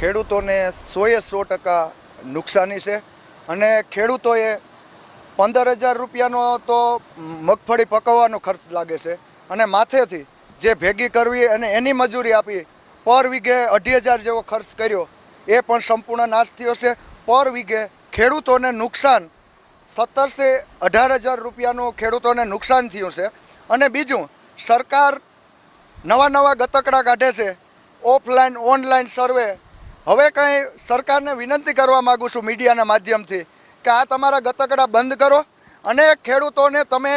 ખેડૂતોને સોએ સો ટકા નુકસાની છે અને ખેડૂતોએ પંદર હજાર રૂપિયાનો તો મગફળી પકવવાનો ખર્ચ લાગે છે અને માથેથી જે ભેગી કરવી અને એની મજૂરી આપી પર વીઘે અઢી હજાર જેવો ખર્ચ કર્યો, એ પણ સંપૂર્ણ નાશ થયો છે. પર વીઘે ખેડૂતોને નુકસાન સત્તરથી અઢાર હજાર રૂપિયાનું ખેડૂતોને નુકસાન થયું છે. અને બીજું, સરકાર નવા નવા ગતકડા કાઢે છે. ઓફલાઈન, ઓનલાઈન સર્વે હવે કંઈ સરકારને વિનંતી કરવા માગું છું મીડિયાના માધ્યમથી કે આ તમારા ગતકડા બંધ કરો અને ખેડૂતોને તમે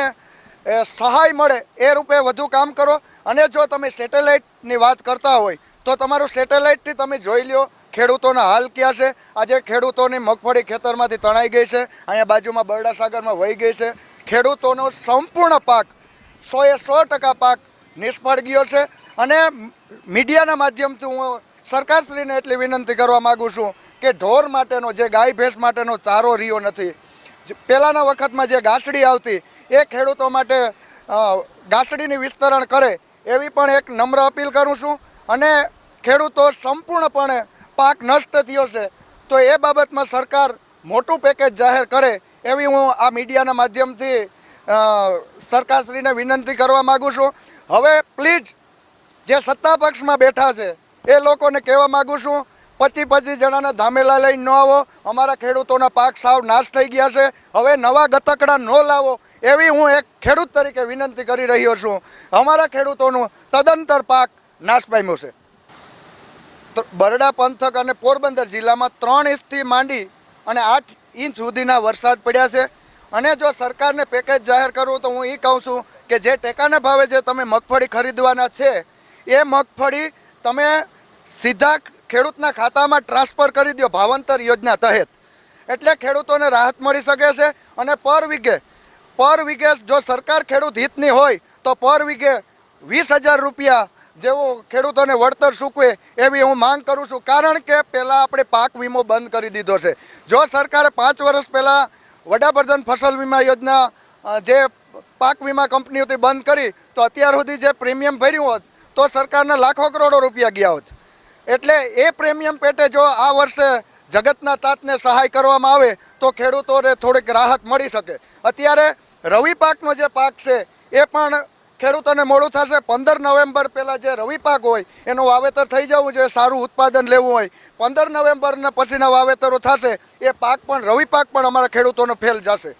સહાય મળે એ રૂપે વધુ કામ કરો અને જો તમે સેટેલાઇટની વાત કરતા હોય તો તમારું સેટેલાઇટથી તમે જોઈ લ્યો ખેડૂતોના હાલ ક્યાં છે. આજે ખેડૂતોની મગફળી ખેતરમાંથી તણાઈ ગઈ છે, અહીંયા બાજુમાં બરડા સાગરમાં વહી ગઈ છે. ખેડૂતોનો સંપૂર્ણ પાક સોએ સો ટકા પાક નિષ્ફળ ગયો છે અને મીડિયાના માધ્યમથી હું સરકારશ્રીને એટલી વિનંતી કરવા માગું છું કે ઢોર માટેનો જે ગાય ભેંસ માટેનો ચારો રહ્યો નથી. પહેલાંના વખતમાં જે ગાસડી આવતી, એ ખેડૂતો માટે ગાસડીની વિસ્તરણ કરે એવી પણ એક નમ્ર અપીલ કરું છું અને ખેડૂતો સંપૂર્ણપણે પાક નષ્ટ થયો છે, તો એ બાબતમાં સરકાર મોટું પેકેજ જાહેર કરે એવી હું આ મીડિયાના માધ્યમથી સરકારશ્રીને વિનંતી કરવા માગું છું. હવે પ્લીઝ, જે સત્તા પક્ષમાં બેઠા છે એ લોકોને કહેવા માગું છું પચીસ પચીસ જણાના ધામેલા લઈને ન આવો. અમારા ખેડૂતોના પાક સાવ નાશ થઈ ગયા છે. હવે નવા ગતકડા ન લાવો એવી હું એક ખેડૂત તરીકે વિનંતી કરી રહ્યો છું. અમારા ખેડૂતોનું તદંતર પાક નાશ પામ્યો છે. બરડા પંથક અને પોરબંદર જિલ્લામાં ત્રણ ઇંચથી માંડી અને આઠ ઇંચ સુધીના વરસાદ પડ્યા છે. અને જો સરકારને પેકેજ જાહેર કરવું તો હું એ કહું છું કે જે ટેકાના ભાવે જે તમે મગફળી ખરીદવાના છે, એ મગફળી તમે સીધા ખેડૂતના ખાતામાં ટ્રાન્સફર કરી દો ભાવાંતર યોજના તહેત. એટલે ખેડૂતોને રાહત મળી શકે છે અને પર વીઘે પર વીઘે જો સરકાર ખેડૂત હિતની હોય, તો પર વીઘે વીસ હજાર રૂપિયા જેવું ખેડૂતોને વળતર ચૂકવે એવી હું માંગ કરું છું. કારણ કે પહેલાં આપણે પાક વીમો બંધ કરી દીધો છે. જો સરકારે પાંચ વર્ષ પહેલાં વડાપ્રધાન ફસલ વીમા યોજના જે પાક વીમા કંપનીઓથી બંધ કરી, તો અત્યાર સુધી જે પ્રીમિયમ ભર્યું હોત તો સરકારના લાખો કરોડો રૂપિયા ગયા હોત. એટલે એ પ્રીમિયમ પેટે જો આ વર્ષે જગતના તાતને સહાય કરવામાં આવે, તો ખેડૂતોને થોડીક રાહત મળી શકે. અત્યારે રવિ પાકનો જે પાક છે, એ પણ ખેડૂતોને મોડું થશે. પંદર નવેમ્બર પહેલાં જે રવિ પાક હોય, એનું વાવેતર થઈ જવું જોઈએ, સારું ઉત્પાદન લેવું હોય. પંદર નવેમ્બરના પછીના વાવેતરો થશે, એ પાક પણ, રવિ પાક પણ અમારા ખેડૂતોનો ફેલ જશે.